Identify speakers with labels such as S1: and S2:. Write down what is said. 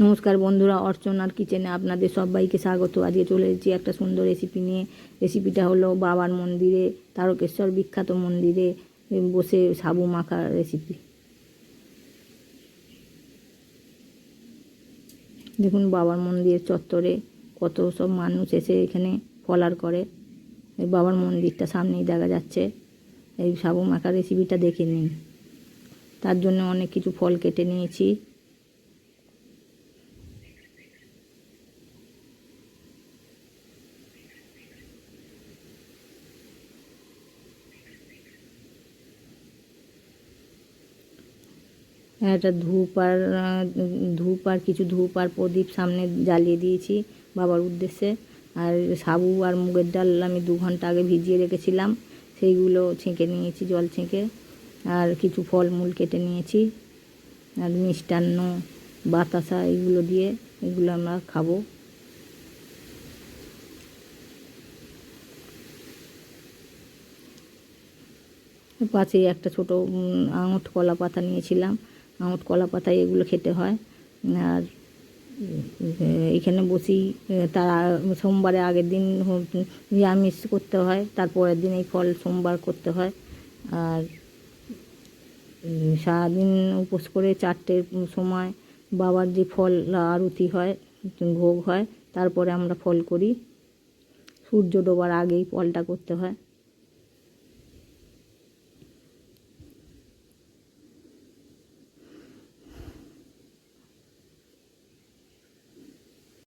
S1: নমস্কার বন্ধুরা, অর্চনার কিচেনে আপনাদের সবাইকে স্বাগত। আজকে চলে এসেছি একটা সুন্দর রেসিপি নিয়ে। রেসিপিটা হলো বাবার মন্দিরে, তারকেশ্বর বিখ্যাত মন্দিরে বসে সাবু মাখার রেসিপি দেখুন বাবার মন্দিরের চত্বরে কত সব মানুষ এসে এখানে ফলার করে। এই বাবার মন্দিরটা সামনেই দেখা যাচ্ছে। এই সাবু মাখার রেসিপিটা দেখে নিন। তার জন্য অনেক কিছু ফল কেটে নিয়েছি। একটা ধূপ আর ধূপ আর কিছু ধূপ আর প্রদীপ সামনে জ্বালিয়ে দিয়েছি বাবার উদ্দেশ্যে। আর সাবু আর মুগের ডাল আমি দু ঘণ্টা আগে ভিজিয়ে রেখেছিলাম। সেইগুলো ছেঁকে নিয়েছি, জল ছেঁকে। আর কিছু ফলমূল কেটে নিয়েছি। আর মিষ্টান্ন, বাতাসা এগুলো দিয়ে এগুলো আমরা খাব। পাশেই একটা ছোট আঙুঠ কলা পাতা নিয়েছিলাম। আঙুঠ কলা পাতায় এগুলো খেতে হয়। আর উম, এইখানে বসি তার সোমবারে আগের দিন নিরামিষ করতে হয় তারপরের দিন এই ফল সোমবার করতে হয়। আর সারাদিন উপোস করে চারটের সময় বাবার যে ফল আরতি হয় ভোগ হয় তারপরে আমরা ফল করি। সূর্য ডোবার আগেই ফলটা করতে হয়।